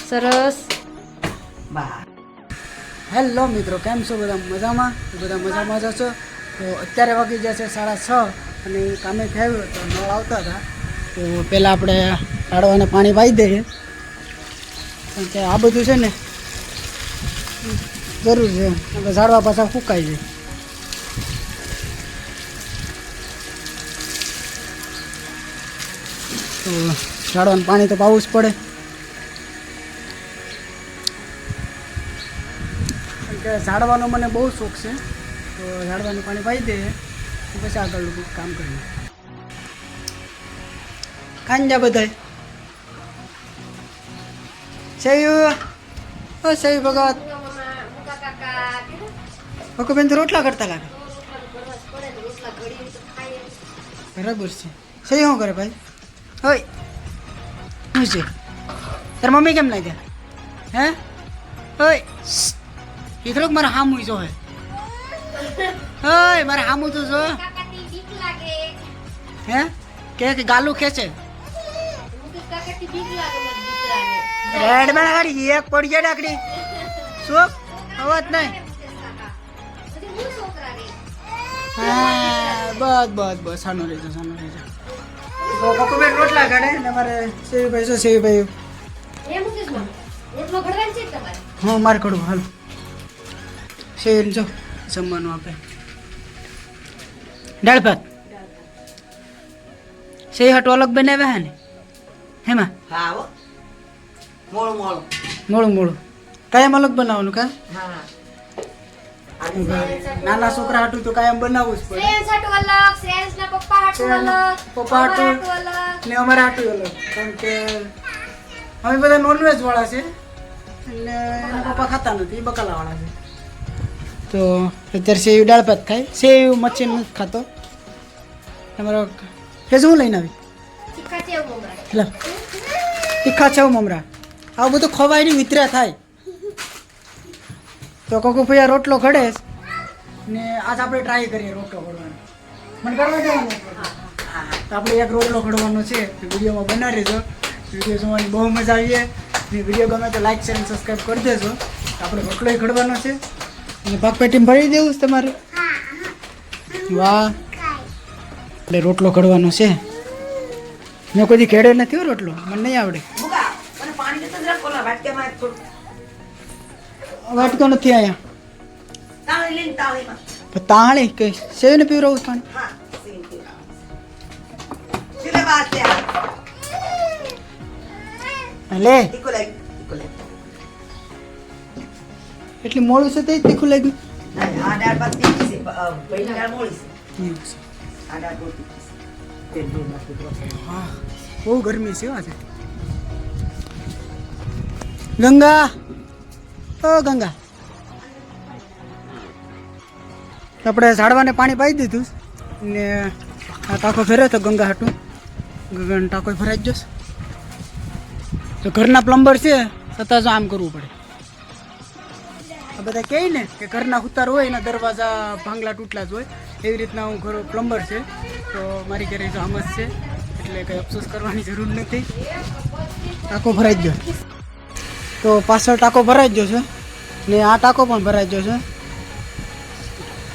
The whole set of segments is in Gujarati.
સરસ બા હેલો મિત્રો કેમ છો બધા મજામાં બધા મજામાં જ છો તો અત્યારે વાગી જશે સાડા છ અને કામે થયું તો નળ આવતા હતા તો પહેલાં આપણે ઝાડવાને પાણી વાઈ દઈએ કારણ કે આ બધું છે ને જરૂર છે ઝાડવા પાછા ફૂંકાઈ જાય તો ઝાડવાને પાણી તો પાવું જ પડે. કારણ કે ઝાડવાનો મને બહુ શોખ છે, તો ઝાડવાનું પાણી પાઈ દે પછી આગળનું કામ કરીએ ખાંજા બધાય. સેયુ ઓ સેયુ ભગત તો રોટલા કરતા લાગે. બરાબર છે. સહી શું કરે ભાઈ? હોય શું છે તાર મમ્મી કેમ લાગ્યા હે? ઓય. એ થોડુંક મારે હામું જો હે. હોય મારે હામું તો જો. હે? કે કે ગાલું ખેંચે? રેડમાં ગાડી એક પડી જાય ડાકડી. શું? અવાજ નહીં. હા બસ બસ બસ. સાનો રહેજો સાનો રહેજો. તો કોકોબેન રોટલા કાઢે ને મારે સેવી ભાઈ શું સેવી ભાઈ હા મારે કડવું હાલ. સેવી જો જમવાનું આપે. દાળ ભાત? સેવી હાટું અલગ બનાવ્યા હે ને? હેમાં? હા મોળું મોળું. મોળું મોળું. કાયમ અલગ બનાવવાનું કા? હા. નાના છોકરા હાટું તો કાયમ બનાવવું જ પડે. પપ્પા પપ્પા હાટું ને અમારા હાટું અલગ. કારણ કે અમે બધા નોનવેજ વાળા છે. એટલે એના પપ્પા ખાતા નથી એ બકાલા વાળા છે. તો અત્યારે સેવ દાળ ભાત ખાય. સેવ મચ્છી નથી ખાતો. તમારો ફેસ હું લઈને આવી? તીખા છે મમરા. આવું બધું ખવાય નહીં વિતરા થાય. તો કોકો ભૈયા રોટલો ઘડેશ ને આજ આપણે ટ્રાય કરીએ રોટલો ઘડવાનો. મને કરવા દેવાનો તો આપણે એક રોટલો ખડવાનો છે. વિડીયોમાં બનાવી દેજો વીડિયો જોવાની બહુ મજા આવી ને વીડિયો ગમે તો લાઈક શેર અને સબસ્ક્રાઈબ કરી દેજો. આપણે રોટલો ઘડવાનો છે. અને ભાગપેટીમાં ભરી દેવું છે તમારે? વાહ. એટલે રોટલો ઘડવાનો છે. મેં કોઈ ખેડે નથી રોટલો. મને નહીં આવડે. વાટકો નથી અહીંયા તાણી કે સેવીને છે આ. લે. એટલી મોડું છે તે તીખું લાગ્યું. બહુ ગરમી છે આજે. ગંગા! ઓ ગંગા. આપણે ઝાડવાને પાણી પાઈ દીધું ને આ ટાંકો ફેર્યો તો ગંગા હાટું. ગગન ટાંકો ફેરાઈ જ જશે તો ઘરના પ્લમ્બર છે, છતાં જો આમ કરવું પડે. આ બધા કહે ને કે ઘરના ઉતાર હોય, એના દરવાજા ભાંગલા તૂટલા જ હોય. એવી રીતના હું ઘરો પ્લમ્બર છે, તો મારી ઘરે જો આમ જ છે. એટલે કંઈ અફસોસ કરવાની જરૂર નથી. ટાંકો ભરાઈ ગયો. તો પાછળ ટાંકો ભરાઈ ગયો છે. ને આ ટાંકો પણ ભરાઈ ગયો છે.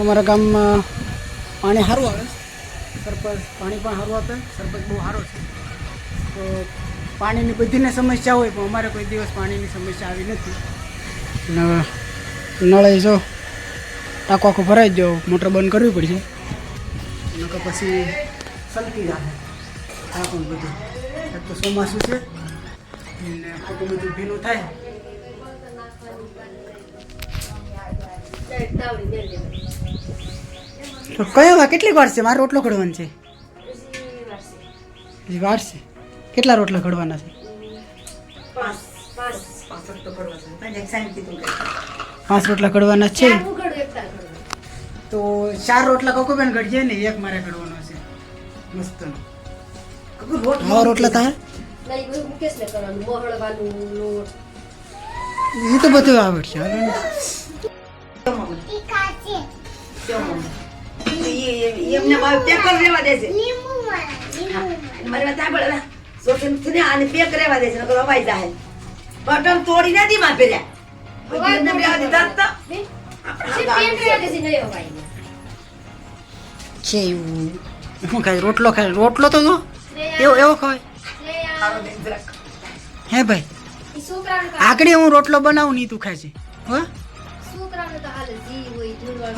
અમારા ગામમાં પાણી સારું આવે. સરપંચ પાણી પણ સારું આપે. સરપંચ બહુ સારો છે. તો પાણીની બધીને સમસ્યા હોય, પણ અમારે કોઈ દિવસ પાણીની સમસ્યા આવી નથી. નળે જો ટાંકો આખો ભરાઈ ગયો. મોટર બંધ કરવી પડશે. નકર પછી સલકી જાય ટાંકો બધું. એક તો ચોમાસું છે. ને ખોટું બધું ભીનું થાય. તો કયો વા કેટલી વાર છે? મારે રોટલો ઘડવાનો છે. હજી વાર છે. કેટલા રોટલા ઘડવાના છે? પાંચ રોટલા ઘડવાના છે. તો ચાર રોટલા કોકોબેન ઘડીએ ને એક મારે ઘડવાનો છે. મસ્ત રોટલા રોટ એ બધું ને. એ- એમને દે છે. મારી વાત આને પેક દે છે નકર અવાઈ જાય બટન તોડી નથી માં પેર્યા તો છે. એવું શું ખાય રોટલો ખાય રોટલો તો એવો એવો ખવાય હે ભાઈ ઈ આગળ હું રોટલો બનાવું નહીં તું ખાય હો.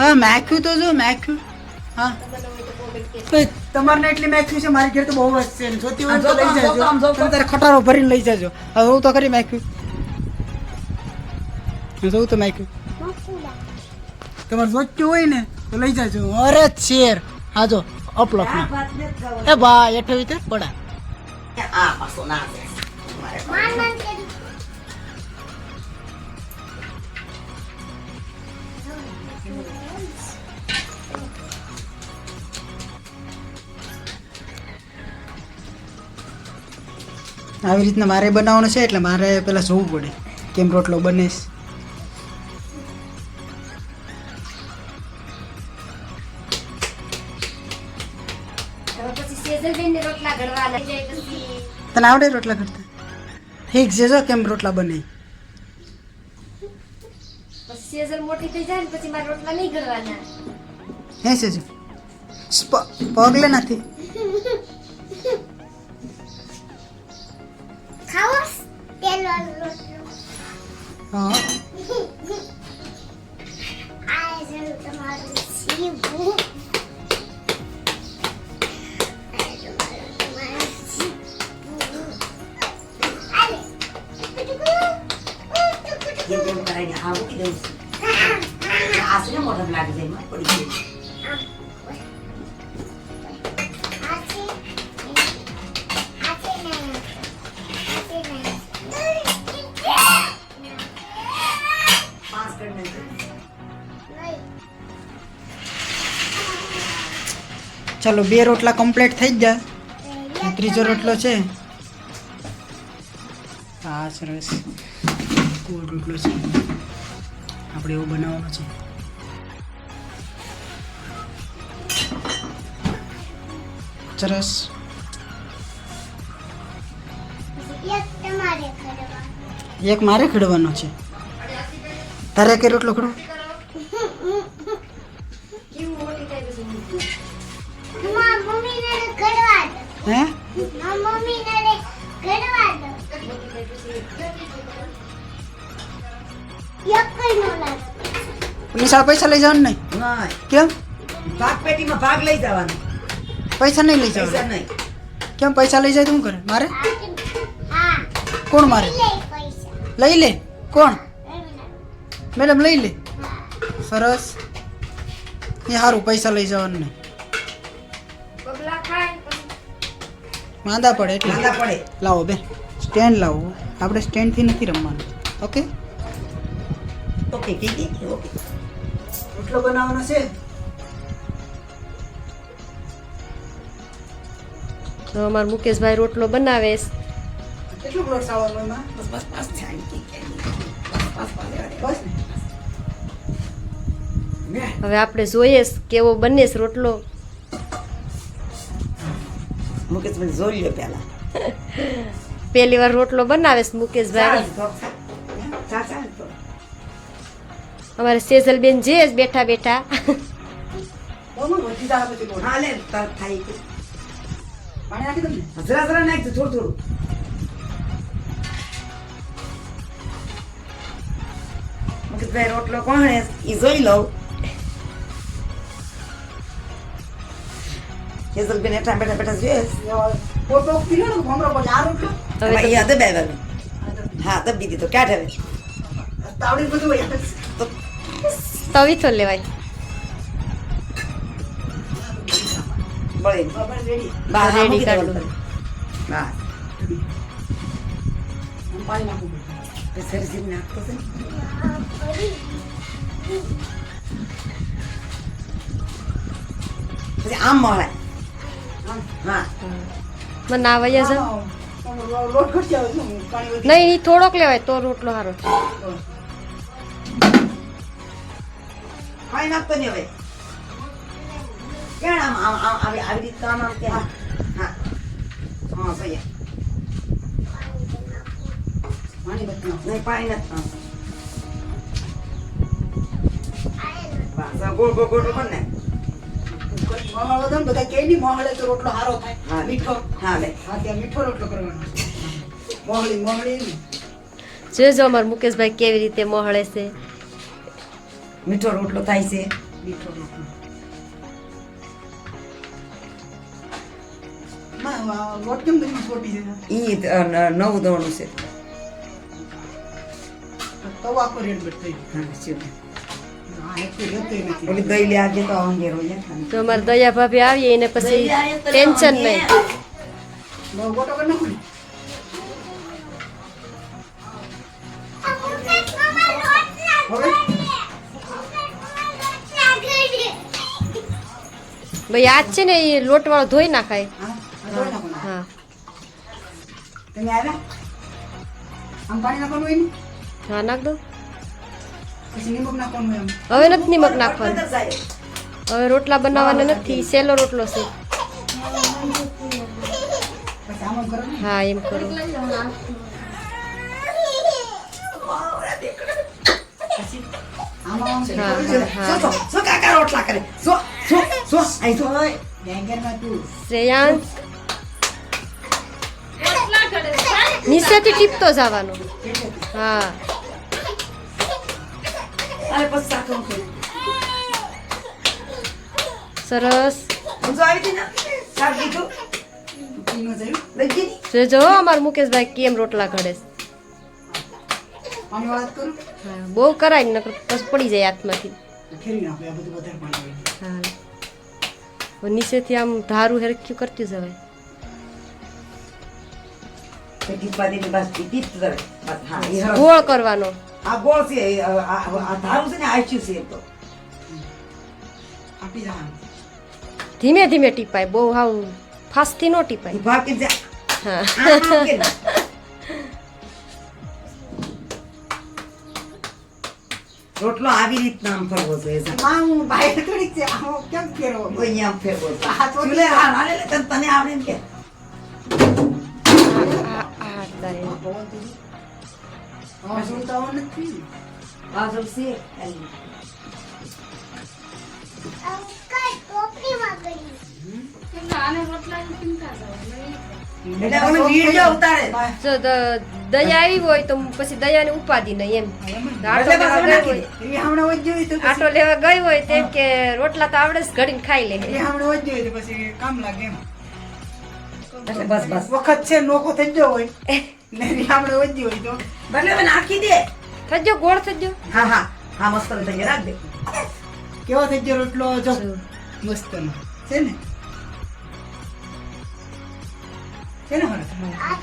હા મેખ્યું તો જો મેખ્યું. હા. તમને તો comment કરજો. તો તમારને એટલી મેખ્યું છે મારી ઘેર તો બહુ જ છે. જોતી હોય તો જો, લઈ આમ જો, આમ તમે તારે ખટારો ભરીને લઈ જાજો. હવે હું તો ખરી મેખ્યું. જોઉં તો મેખ્યું. તમારે જોતું હોય ને તો લઈ જાજો. અરે શેર. હા જો અપલોક. એ બા એઠો વિતર પડા. આ passou nada. આવે. મારે આવી રીતના મારે બનાવવાનું છે એટલે મારે પેલા જોવું પડે કેમ રોટલો બને છે. તને આવડે રોટલા કરતા? ઠીક છે જો કેમ રોટલા બને? મોટી થઈ જાય પછી મારે રોટલા નહીં ઘડવાના હે છે જો પગલે નથી. હા. કરાઈને આ મૂકી દઉં છું. આ મોઢામાં લાગી જાય એમાં પડી નાખજો. ચાલો, બે રોટલા કમ્પ્લીટ થઈ ગયા. ત્રીજો રોટલો છે. હા, સરસ. રોટલો છે. આપણે એવું બનાવવાનું છે. સરસ. એક મારે ખડવાનો છે. તારે કે રોટલો ખડવો? હે? મોટી નિશાળ પૈસા લઈ જવાનું નહીં. કેમ? ભાગ પેટીમાં ભાગ લઈ જવાનો. પૈસા નહીં લઈ જવાના? નહીં. કેમ પૈસા લઈ જાય તો શું કરે મારે? કોણ મારે? લઈ લે. કોણ? મેડમ લઈ લે. સરસ. એ સારું પૈસા લઈ જવાનું નહીં. માંદા પડે એટલે. માંદા પડે. લાવો બે સ્ટેન્ડ લાવો. આપણે સ્ટેન્ડથી નથી રમવાનું. ઓકે? ઓકે કીધી ઓકે. રોટલો બનાવવાનો છે? તો અમાર મુકેશભાઈ રોટલો બનાવે. કેટલું પ્લોટ આવવાનું એમાં? બસ બસ બસ હવે આપણે જોઈએ કેવો બને છે રોટલો. મુકેશભાઈ જોઈ લ્યો પહેલા. પહેલી વાર રોટલો બનાવે છે મુકેશભાઈ. જરા સેજલબેન થોડું થોડું. મુકેશભાઈ રોટલો કોણ એ જોઈ લઉં. કેસલબેન એટલા બેઠા બેઠા જોઈએ ફોટો પીલો ને આ રોટલો. હા દબી દીધો ક્યાં ઠેવે તાવડી બધું તવી તો લેવાય. રેડી કાઢ. ને. આમ મળે હા. મને આમાં લોટ છે. નહીં થોડોક લેવાય તો રોટલો સારો. પાણી નાખતો નહીં હવે. કેણ આમ આમ આમ આવી આવી રીતે આમ આમ કે હા હા. હા ભાઈ. પાણી નથી નહીં પાણી નથી ગોળ ગોળ ગોળ ગોળ ને. મોહળો તો ને બધા નહીં, મોહળે તો રોટલો સારો થાય. હા. મીઠો. હા લે. હા ત્યાં મીઠો રોટલો કરવાનો. મોહળી મોહળી ને જોજો અમાર મુકેશભાઈ કેવી રીતે મોહળે છે. મીઠો રોટલો થાય છે. મીઠો રોટલો. ઈ નવ દોણું છે. તો અમારે દયા ભાભી આવીએ ને પછી ટેન્શન નહીં. ભાઈ આજ છે ને એ લોટ વાળો ધોઈ નાખાય. હા આ નાખો તમે આવ્યા? આમ પાણી નાખવાનું હોય હા નાખ દો. પછી નિમક નાખવાનું હોય હવે નથી નિમક નાખવાનું. હવે રોટલા બનાવવાના નથી સેલો રોટલો છે. હા એમ કરો. આમ હા, હા. તું શ્રેયાંશ. નીચેથી ટીપતો જવાનો. હા. અરે સરસ. આવી હતી ને દીધું. જોજો અમાર મુકેશભાઈ કેમ રોટલા ઘડે બહુ કરાય નકર પછી પડી જાય હાથમાંથી. ફેરવી નાખો આ બધું વધારે પાણી હા. નીચેથી આમ ધારું હેરખ્યું કરતું જવાય. ગોળ કરવાનો. આ ગોળ છે આ ધારું છે ને આચ્યું છે તો. આપી ધીમે ધીમે ટીપાય બહુ હાવ ફાસ્ટથી નો ટીપાય. જા. હા. રોટલો આવી રીતના આમ ફરવો જોઈએ માં હું બહાર થોડીક છે આમ કેમ ફેરવો અહીંયા આમ ફેરવો છે. આ તો ચૂલે હા હા લે તને આવડે એમ કે આ રોટલા તારે આ પવન તો જો. દયા આવી હોય તો પછી દયાની ઉપાધિ નહીં એમ. આટો લેવા ગઈ હોય તેમ કે રોટલા તો આવડે જ ઘડીને ખાઈ લે. પછી કામ લાગે એમ. એટલે બસ બસ. વખત છે નોખો થઈ ગયો હોય. ને એ હમણાં હોય તો. ભલે હવે નાખી દે. થજો ગોળ થજો હા હા. હા મસ્ત થઈ ગયા. રાખ દે. કેવો થઈ ગયો રોટલો? જો. મસ્ત છે ને? છે ને હરસ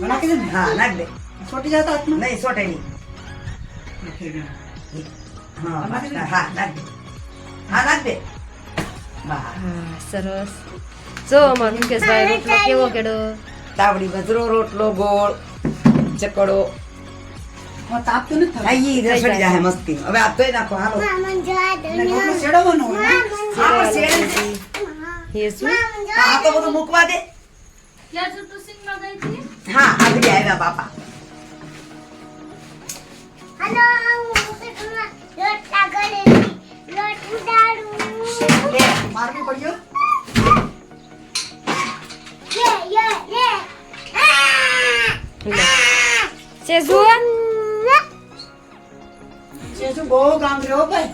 નાખી દે હા નાખ દે છોટી જતા હાથમાં નહીં છોટે નહીં હા. હા નાખ દે હા નાખ દે સરસ જો અમાર મુકેશભાઈ રોટલો કેવો કેડો તાવડી બજરો રોટલો ગોળ ચકડો મૂકવા દે હા આગળ આવ્યા બાપા. મારવી પડ્યો? બહુ કામ કર્યો ભાઈ.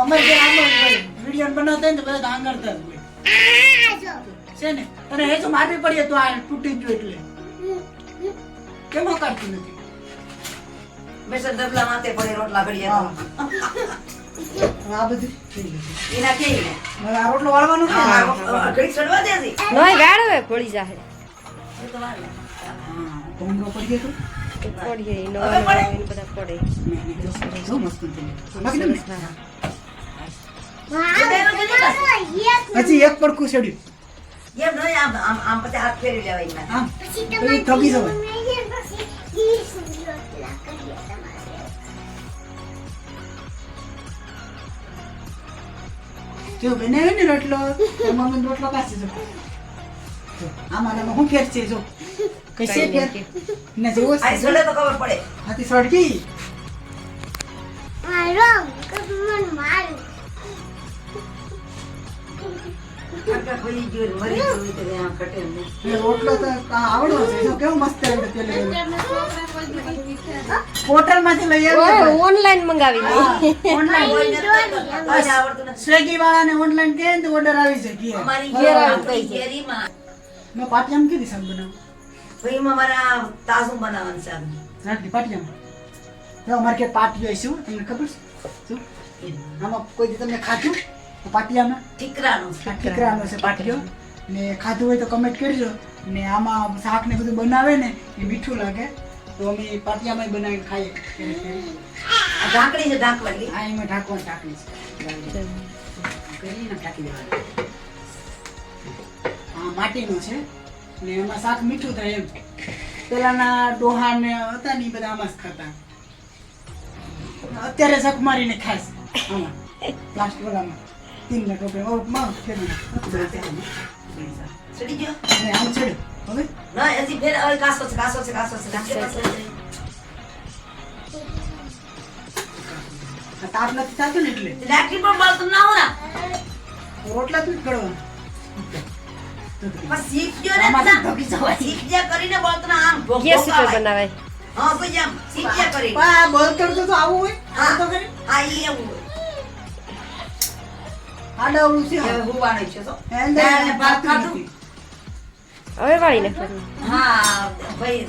અમે જે આમ વીડિયો બનાવતા ને તો બધા કામ કરતા છે ને? તને એ તો મારવી પડીએ તો આ તૂટી ગયું એટલે. કેમ કાઢતું નથી? બેસન ડબલા માથે પડે રોટલા ઘડી આ બધું. એના કે આ રોટલો વાળવાનો છે ઘડી ચડવા આ દે છે. નોય ગાળવે પડી જાહે. એ તો. પડી ગયો? પડીએ બધા પડે. મસ્ત હજી એક પડખું ચડ્યું એમ નહીં, આમ આમ આમ પછી હાથ ફેરવી લેવાય એના. આમ પછી થકી જવાય. જો બનાવ્યો ને રોટલો? મમ્મી રોટલો પાસે જો. જો, આમાં હું ફેર છે જો. કઈ ફેર? ને આ સડે તો ખબર પડે. હાથી સડકી ને મરી ઓનલાઈન મંગાવી ઓનલાઈન. સ્વિગી ઓનલાઈન કહે ને તો ઓર્ડર આવી આપણી મેં પાટિયામ કીધી શાક બનાવું ભાઈમાં મારા તાસું બનાવવાનું શાક. નાખી પાટિયામાં અમારે કે પાટિયો શું ખબર છે આમાં કોઈ તમને ખાધું પાટિયામાં? ઠીકરાનો. ઠીકરાનો છે પાટિયો. ને ખાધું હોય તો કમેન્ટ કરજો. ને આમાં શાક ને બધું બનાવે ને એ મીઠું લાગે. તો અમે પાટિયામાં બનાવીને ખાઈએ. ઢાંકણી છે ઢાંકવાની. આ એમાં ઢાંકવાની ઢાંકણી છે. કરીને ઢાંકી દેવાનું. હા માટીનો છે. ને એમાં શાક મીઠું થાય એમ. પેલાના ડોહા ને હતા ને બધા આમાં જ ખાતા. અત્યારે શાક મારીને ખાસ આમાં પ્લાસ્ટિક વાળામાં. તીન ના ટોપે और ગયો? અને આમ છેડે. હવે? ના હજી ફેર હવે કાસો છે કાસો છે કાસો છે. કાસો છે, કાસો છે. આ તાપ નથી થતું ને એટલે? લાકડી પણ બળતું ના હોય ને? રોટલા તું જ કરવાનું પણ શીખજો ને? આમાંથી ના. ધબી જવાય. કરીને બળતું ના આમ ભોગ- ગેસ ઉપર. બનાવાય. હા તો આમ શીખજ્યા કરી પણ આ બળતણ તો તો આવું હોય? હા. આ તો કરી? હા એવું હોય. આડાવડું છે. હવે હુવાનું છે તો અંદર ભાત ભાત ખાધું? હવે વાળી નાખવાનું હા ભાઈ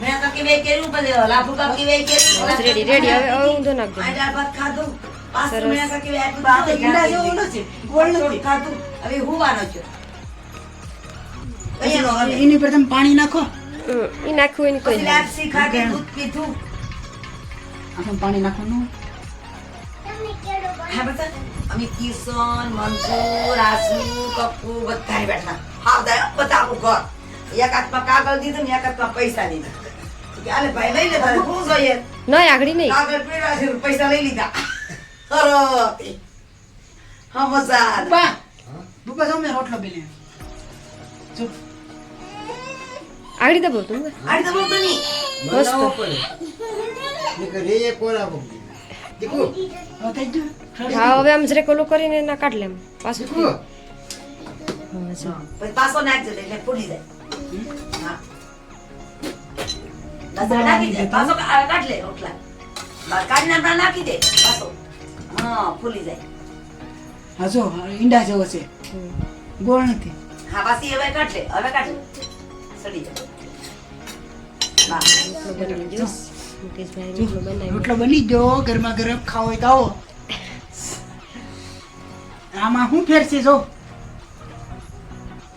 મેં કાકી બે કેરી પછી લાભુ કાકી બે કેરી રેડી રેડી હવે હવે ઊંધો નાખ દો. આ ભાત ખાધું. પાછું મેં કાકી બે આપ્યું બાપે ઈંડા જેવો નથી. ગોળ નથી. ખાધું. હવે હુવાનો છે. એની પર તમે પાણી નાખો. નાખવું કોઈ લાપસી ખાધી દૂધ પીધું. પાણી નાખવાનું? હા બતા અમે કિશન મંજૂર આસુ કપુ બધા બેઠા. હા દા બધા આખું ઘર. એક હાથમાં કાગળ દીધું ને એક હાથમાં પૈસા દીધા. તો કે આલે ભાઈ લઈ લે તારે શું જોઈએ? નહીં આગળ નહીં કાગળ પીડા છે પૈસા લઈ લીધા. અરે હા મજા. બા બુપા જાઉં મેં રોટલો બેલી જો. આગળ દબો તું આડી તો બોલતો નહીં. મસ્ત. હવે થઈ ગયું હા હવે આમ જરાક ઓલું કરીને ના કાઢ લેમ પાછું. પછી પાછો નાખજો એટલે ફૂલી જાય. હા. નાખી દે પાછો કાઢ લે રોટલા. કાઢી કાઢીને નાખી દે પાછો. હા ફૂલી જાય. હા જો ઈંડા જેવો છે. હમ. ગોળ નથી. હા પાછી હવે કાઢ લે હવે કાઢ લે. સડી જાય. બની ગયો ઘરમાં રોટલો બની ગયો ગરમા ગરમ ખાવો હોય તો આવો. આમાં શું ફેરશે જો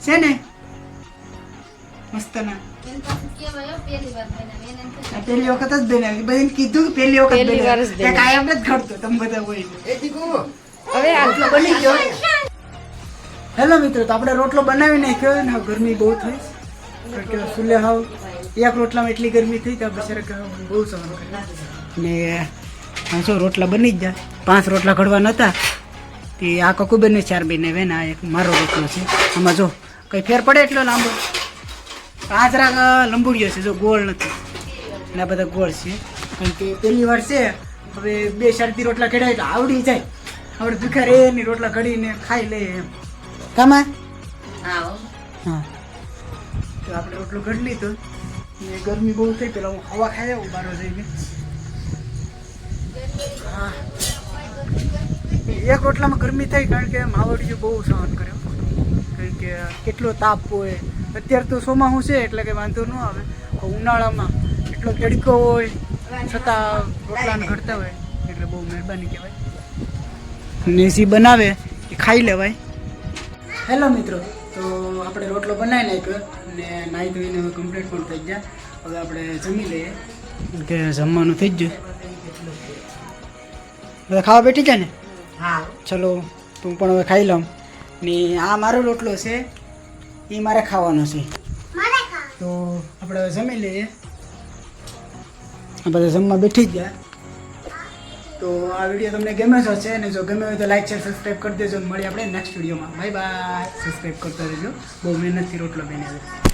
છે ને? મસ્ત ના પહેલી વખત જ બનાવી. બધાને કીધું કે પહેલી વખત પહેલી વાર જ બનાવી. કાયમ નથી ઘડતો તમે બધા હોય. હવે આ બની ગયો. હેલો મિત્રો તો આપણે રોટલો બનાવી નાખ્યો ને ગરમી બહુ થઈ કારણ કે હાવ એક રોટલામાં એટલી ગરમી થઈ કે બિચારા બહુ સારું ને આ રોટલા બની જ જાય. પાંચ રોટલા ઘડવા નતા. તે આ કકુબેન ને ચાર બેને વેન આ એક મારો રોટલો છે. આમાં જો કઈ ફેર પડે એટલો લાંબો? આ જરાક લંબુડિયો છે જો ગોળ નથી. અને આ બધા ગોળ છે. કારણ કે પહેલી વાર છે હવે બે શરતી રોટલા કઢાય તો આવડી જાય. આપણે એ એની રોટલા ઘડીને ખાઈ લઈએ એમ. કામા? હા. તો આપણે રોટલો ઘડી લીધો. ને ગરમી બહુ થઈ પેલા હું હવા ખાઈ આવું બારો જઈને. હા. એક રોટલામાં ગરમી થઈ કારણ કે માવડીએ બહુ સહન કર્યો. કારણ કે કેટલો તાપ હોય. અત્યારે તો ચોમાસું છે એટલે કે વાંધો ન આવે. ઉનાળામાં એટલો તડકો હોય, છતાં રોટલાને ઘડતા હોય, એટલે બહુ મહેરબાની કહેવાય. નેસી બનાવે એ ખાઈ લેવાય. હેલો મિત્રો, તો આપણે રોટલો બનાવી નાખ્યો અને નાહી ધોઈને હવે કમ્પ્લીટ પણ થઈ ગયા. હવે આપણે જમી લઈએ. કે જમવાનું થઈ જ ગયું. બધા ખાવા બેઠી જાય ને? હા ચલો તું પણ હવે ખાઈ લઉં. ને આ મારો રોટલો છે એ મારે ખાવાનો છે. તો આપણે હવે જમી લઈએ. આપણે બધા જમવા બેઠી જ ગયા. તો આ વીડિયો તમને ગમે જ છે અને જો ગમે હોય તો લાઈક શેર સબસ્ક્રાઈબ કરી દેજો મળીએ આપણે નેક્સ્ટ વિડીયોમાં. બાય બાય સબસ્ક્રાઈબ કરતા રહેજો. બહુ મહેનતથી રોટલો બનાવ્યો.